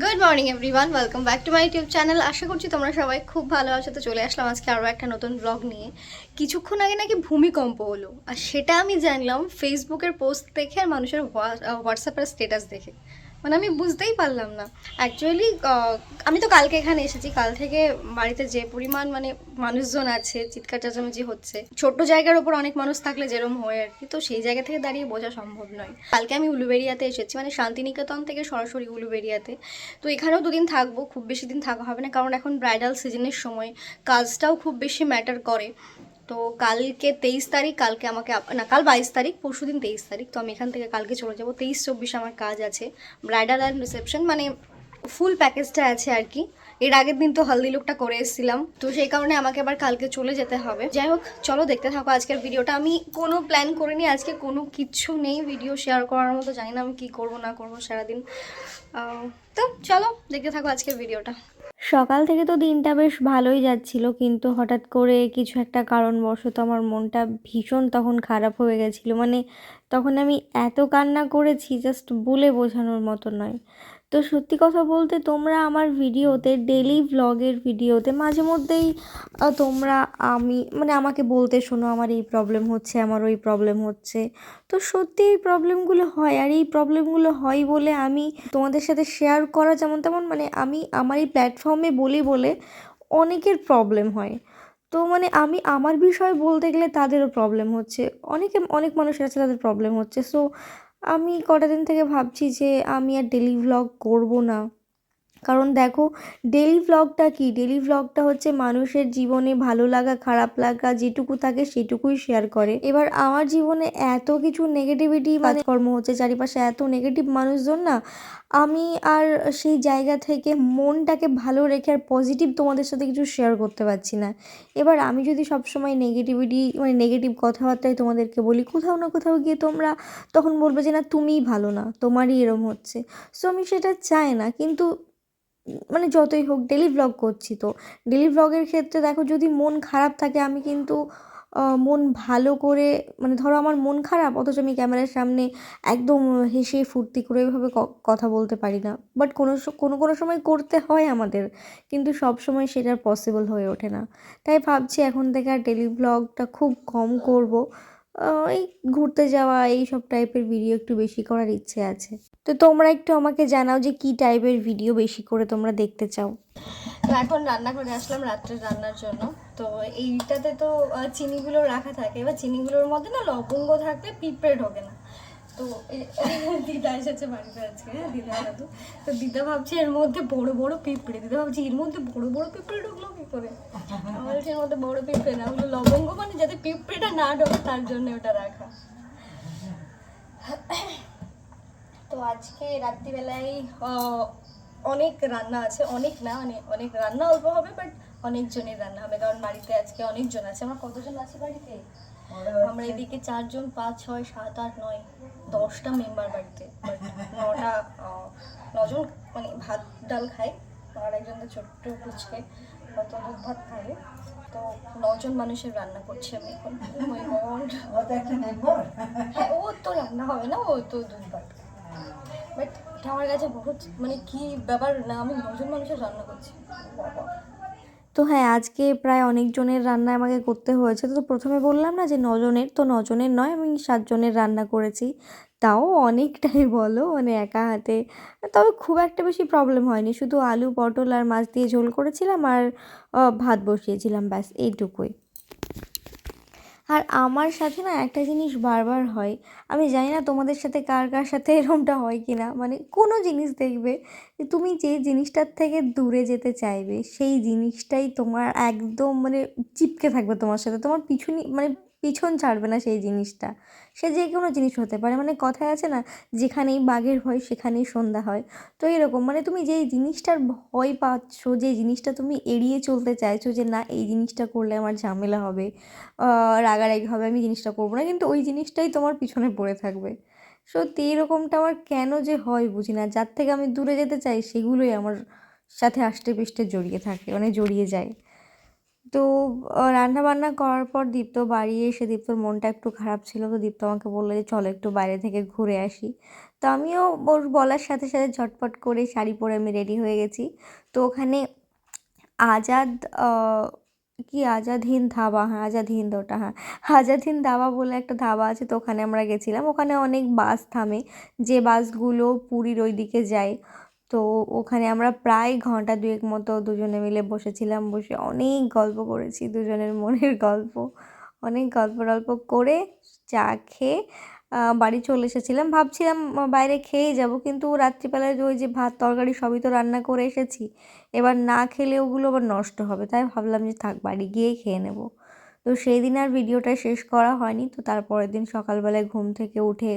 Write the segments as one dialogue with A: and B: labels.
A: Good morning everyone welcome back to my YouTube channel আশা করছি তোমরা সবাই খুব ভালো আছো। তো চলে আসলাম আজকে আরও একটা নতুন ব্লগ নিয়ে। কিছুক্ষণ আগে নাকি ভূমিকম্প হলো। আর সেটা আমি জানলাম ফেসবুকের পোস্ট দেখে আর মানুষের হোয়াটসঅ্যাপের স্টেটাস দেখে। মানে আমি বুঝতেই পারলাম না। অ্যাকচুয়ালি আমি তো কালকে এখানে এসেছি। কাল থেকে বাড়িতে যে পরিমাণ মানে মানুষজন আছে, চিৎকার চেঁচামেচি হচ্ছে, ছোট্ট জায়গার ওপর অনেক মানুষ থাকলে যেরকম হয় আর কি। তো সেই জায়গা থেকে দাঁড়িয়ে বোঝা সম্ভব নয়। কালকে আমি উলুবেরিয়াতে এসেছি মানে শান্তিনিকেতন থেকে সরাসরি উলুবেরিয়াতে তো এখানেও দুদিন থাকব, খুব বেশি দিন থাকা হবে না, কারণ এখন ব্রাইডাল সিজনের সময়। কাজটাও খুব বেশি ম্যাটার করে। তো কালকে তেইশ তারিখ, কালকে আমাকে না, কাল বাইশ তারিখ, পরশু দিন তেইশ তারিখ, তো আমি এখান থেকে কালকে চলে যাব। তেইশ চব্বিশ আমার কাজ আছে। ব্রাইডাল অ্যান্ড রিসেপশন মানে ফুল প্যাকেজটা আছে আর কি। এর আগের দিন তো হলদি লুকটা করে এসেছিলাম। তো সেই কারণে আমাকে আবার কালকে চলে যেতে হবে। যাই হোক, চলো দেখতে থাকো আজকের ভিডিওটা। আমি কোনো প্ল্যান করিনি, আজকে কোনো কিচ্ছু নেই ভিডিও শেয়ার করার মতো। জানি না আমি কি করব, না করব সারাদিন। তো চলো দেখতে থাকো আজকের ভিডিওটা।
B: সকাল থেকে তো দিনটা বেশ ভালোই যাচ্ছিল, কিন্তু হঠাৎ করে কিছু একটা কারণবশত আমার মনটা ভীষণ তখন খারাপ হয়ে গেছিল। মানে তখন আমি এত কান্না করেছি জাস্ট বলে বোঝানোর মতো নয়। তো সত্যি কথা বলতে তোমরা আমার ভিডিওতে ডেলি ভ্লগের ভিডিওতে মাঝে মধ্যেই তোমরা আমি মানে আমাকে বলতে শোনো আমার এই প্রবলেম হচ্ছে, আমার ওই প্রবলেম হচ্ছে। তো সত্যি এই প্রবলেমগুলো হয়, আর এই প্রবলেমগুলো হয় বলে আমি তোমাদের সাথে শেয়ার করা যেমন তেমন মানে আমি আমার এই প্ল্যাটফর্মে বলি বলে অনেকের প্রবলেম হয়। তো মানে আমি আমার বিষয় বলতে গেলে তাদেরও প্রবলেম হচ্ছে, অনেকে, অনেক মানুষের আছে তাদের প্রবলেম হচ্ছে। সো আমি কটা দিন থেকে ভাবছি যে আমি আর ডেলি ভ্লগ করব না। কারণ দেখো ডেলি ভ্লগটা কি? ডেলি ভ্লগটা হচ্ছে মানুষের জীবনে ভালো লাগা, খারাপ লাগা, যেটুকু থাকে সেটুকুই শেয়ার করে। এবার আমার জীবনে এত কিছু নেগেটিভিটি কাজকর্ম হচ্ছে, চারিপাশে এত নেগেটিভ মানুষজন না, আমি আর সেই জায়গা থেকে মনটাকে ভালো রেখে আর পজিটিভ তোমাদের সাথে কিছু শেয়ার করতে পারছি না। এবার আমি যদি সবসময় নেগেটিভিটি মানে নেগেটিভ কথাবার্তায় তোমাদেরকে বলি, কোথাও না কোথাও গিয়ে তোমরা তখন বলবে যে, না, তুমিই ভালো না, তোমারই এরম হচ্ছে। সো আমি সেটা চাই না, কিন্তু মানে যতই হোক ডেলি ভ্লগ করছি তো। ডেলি ভ্লগের ক্ষেত্রে দেখো যদি মন খারাপ থাকে, আমি কিন্তু মন ভালো করে মানে ধরো আমার মন খারাপ, অথচ আমি ক্যামেরার সামনে একদম হেসে ফুর্তি করে এভাবে কথা বলতে পারি না। বাট কোনো কোনো কোনো সময় করতে হয় আমাদের, কিন্তু সব সময় সেটা পসিবল হয়ে ওঠে না। তাই ভাবছি এখন থেকে আর ডেলি ভ্লগটা খুব কম করব। এই ঘুরতে যাওয়া এই সব টাইপের ভিডিও একটু বেশি করার ইচ্ছে আছে। তো তোমরা একটু আমাকে জানাও যে কী টাইপের ভিডিও বেশি করে তোমরা দেখতে চাও।
A: তো এখন রান্না করে আসলাম রাত্রে রান্নার জন্য। তো এইটাতে তো চিনিগুলো রাখা থাকে। এবার চিনিগুলোর মধ্যে না লবঙ্গ থাকলে পিঁপড়ে ঢোকে না। তো দিদা এসেছে বাড়িতে আজকে হ্যাঁ দিদা তো দিদা ভাবছে এর মধ্যে বড় বড় পিঁপড়ে দিদা ভাবছে এর মধ্যে বড় বড় পিঁপড়ে ঢুকলো করে। এর মধ্যে বড় পিঁপড়ে না ওগুলো লবঙ্গ মানে যাতে পিঁপড়েটা না ঢোকে তার জন্য ওটা রাখা। তো আজকে রাত্রিবেলায় অনেক রান্না আছে, অনেক না মানে অনেক রান্না অল্প হবে বাট অনেকজনের রান্না হবে, কারণ বাড়িতে আজকে অনেকজন আছে। আমরা কতজন আছে বাড়িতে? আমরা এদিকে চারজন, পাঁচ, ছয়, সাত, আট, নয়, দশটা মেম্বার বাড়িতে। নটা নজন মানে ভাত, ডাল খায়, আর একজন তো ছোট্ট পুচকে। কত দুধ ভাত খাবে তো নজন মানুষের রান্না করছি আমি এখন. হ্যাঁ ও তো রান্না হবে না ও তো দুধ ভাত। বাট এটা আমার কাছে বহুত মানে কি ব্যাপার না আমি নজন মানুষের রান্না করছি। বাবা।
B: তো হ্যাঁ আজকে প্রায় অনেকজনের রান্না আমাকে করতে হয়েছে। তো প্রথমে বললাম না যে নজনের তো নজনের নয় আমি সাতজনের রান্না করেছি। তাও অনেকটাই বলো মানে একা হাতে। তবে খুব একটা বেশি প্রবলেম হয়নি। শুধু আলু, পটল আর মাছ দিয়ে ঝোল করেছিলাম আর ভাত বসিয়েছিলাম, ব্যাস, এইটুকুই। আর আমার সাথে না একটা জিনিস বারবার হয়। আমি জানি না তোমাদের সাথে কার কার সাথে এরমটা হয় কি না মানে কোনো জিনিস দেখবে যে তুমি যে জিনিসটার থেকে দূরে যেতে চাইবে, সেই জিনিসটাই তোমার একদম মানে চিপকে থাকবে তোমার সাথে। তোমার পিছনই মানে পিছন ছাড়বে না সেই জিনিসটা। সে যে কোনো জিনিস হতে পারে। মানে কথায় আছে না, যেখানেই বাঘের ভয় সেখানেই সন্ধ্যা হয়। তো এরকম মানে তুমি যেই জিনিসটার ভয় পাচ্ছ, যে জিনিসটা তুমি এড়িয়ে চলতে চাইছো যে না, এই জিনিসটা করলে আমার ঝামেলা হবে রাগারাগি হবে, আমি জিনিসটা করব না, কিন্তু ওই জিনিসটাই তোমার পিছনে পড়ে থাকবে। সত্যি, এরকমটা আমার কেন যে হয় বুঝি না। যার থেকে আমি দূরে যেতে চাই, সেগুলোই আমার সাথে আষ্টে পিষ্টে জড়িয়ে থাকে মানে জড়িয়ে যায়। তো রান্না বান্না করার পর দীপ্ত বাড়ি এসে দীপ্তর মনটা একটু খারাপ ছিল তো দীপ্ত আমাকে বলল যে, চলো একটু বাইরে থেকে ঘুরে আসি। তো আমিও ওর বলার সাথে সাথে ঝটপট করে শাড়ি পরে আমি রেডি হয়ে গেছি। তো ওখানে আজাদ কি আজাদ হিন্দ ধাবা হ্যাঁ আজাদ হিন্দ ওটা হ্যাঁ আজাদ হিন্দ ধাবা বলে একটা ধাবা আছে, তো ওখানে আমরা গেছিলাম। ওখানে অনেক বাস থামে, যে বাসগুলো পুরীর ওই দিকে যায়। তো ওখানে আমরা প্রায় ঘণ্টা দুয়েক মতো দুজনে মিলে বসেছিলাম, বসে অনেক গল্প করেছি, দুজনের মনের গল্প। অনেক গল্প টল্প করে চা খেয়ে বাড়ি চলে এসেছিলাম। ভাবছিলাম বাইরে খেয়েই যাব, কিন্তু রাত্রিবেলায় ওই যে ভাত, তরকারি সবই তো রান্না করে এসেছি। এবার না খেলে ওগুলো আবার নষ্ট হবে, তাই ভাবলাম যে থাক, বাড়ি গিয়েই খেয়ে নেব। তো সেই দিন আর ভিডিওটা শেষ করা হয়নি, তো তারপরের দিন সকালবেলায় ঘুম থেকে উঠে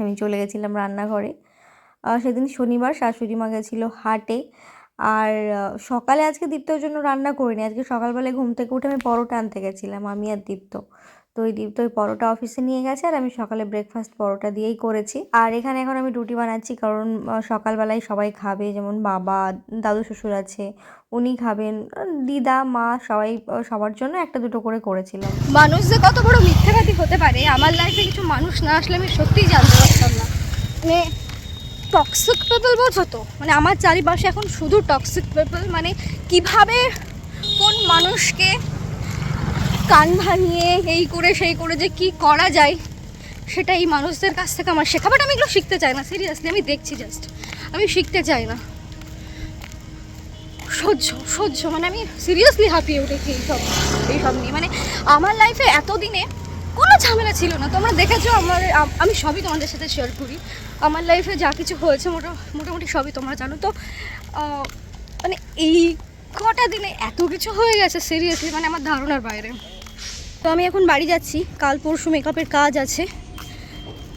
B: আমি চলে গেছিলাম রান্নাঘরে। সেদিন শনিবার শাশুড়ি মা গেছিল হাটে। আর সকালে আজকে দীপ্তর জন্য রান্না করিনি। আজকে সকালবেলায় ঘুম থেকে উঠে আমি পরোটা আনতে গেছিলাম, আমি আর দীপ্ত। তো ওই দীপ্ত ওই পরোটা অফিসে নিয়ে গেছে আর আমি সকালে ব্রেকফাস্ট পরোটা দিয়েই করেছি। আর এখানে এখন আমি রুটি বানাচ্ছি কারণ সকালবেলায় সবাই খাবে, যেমন বাবা, দাদু শ্বশুর আছে, উনি খাবেন। দিদা, মা সবাই সবার জন্য একটা দুটো করে করেছিলাম।
A: মানুষ যে কত বড় মিথ্যাবাদী হতে পারে, আমার লাইফে কিছু মানুষ না আসলে আমি সত্যিই জানতে পারতাম না। মানে টক্সিক পিপল বোঝো তো? মানে আমার চারিপাশে এখন শুধু টক্সিক পিপল মানে কীভাবে কোন মানুষকে কান ভাঙিয়ে এই করে সেই করে যে কি করা যায়, সেটা এই মানুষদের কাছ থেকে আমার শেখা। বাট আমি এগুলো শিখতে চাই না সিরিয়াসলি আমি দেখছি জাস্ট আমি শিখতে চাই না। সহ্য সহ্য মানে আমি সিরিয়াসলি হাঁপিয়ে উঠেছি এইসব এইসব নিয়ে। মানে আমার লাইফে এতদিনে কোনো ঝামেলা ছিল না। তোমরা দেখেছ আমার আমি সবই তোমাদের সাথে শেয়ার করি। আমার লাইফে যা কিছু হয়েছে মোটা মোটামুটি সবই তোমরা জানো। তো মানে এই কটা দিনে এত কিছু হয়ে গেছে সিরিয়াসলি মানে আমার ধারণার বাইরে। তো আমি এখন বাড়ি যাচ্ছি। কাল পরশু মেকআপের কাজ আছে।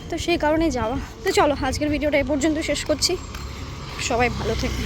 A: তো সেই কারণে যাওয়া। তো চলো, আজকের ভিডিওটা এ পর্যন্ত শেষ করছি। সবাই ভালো থেকে।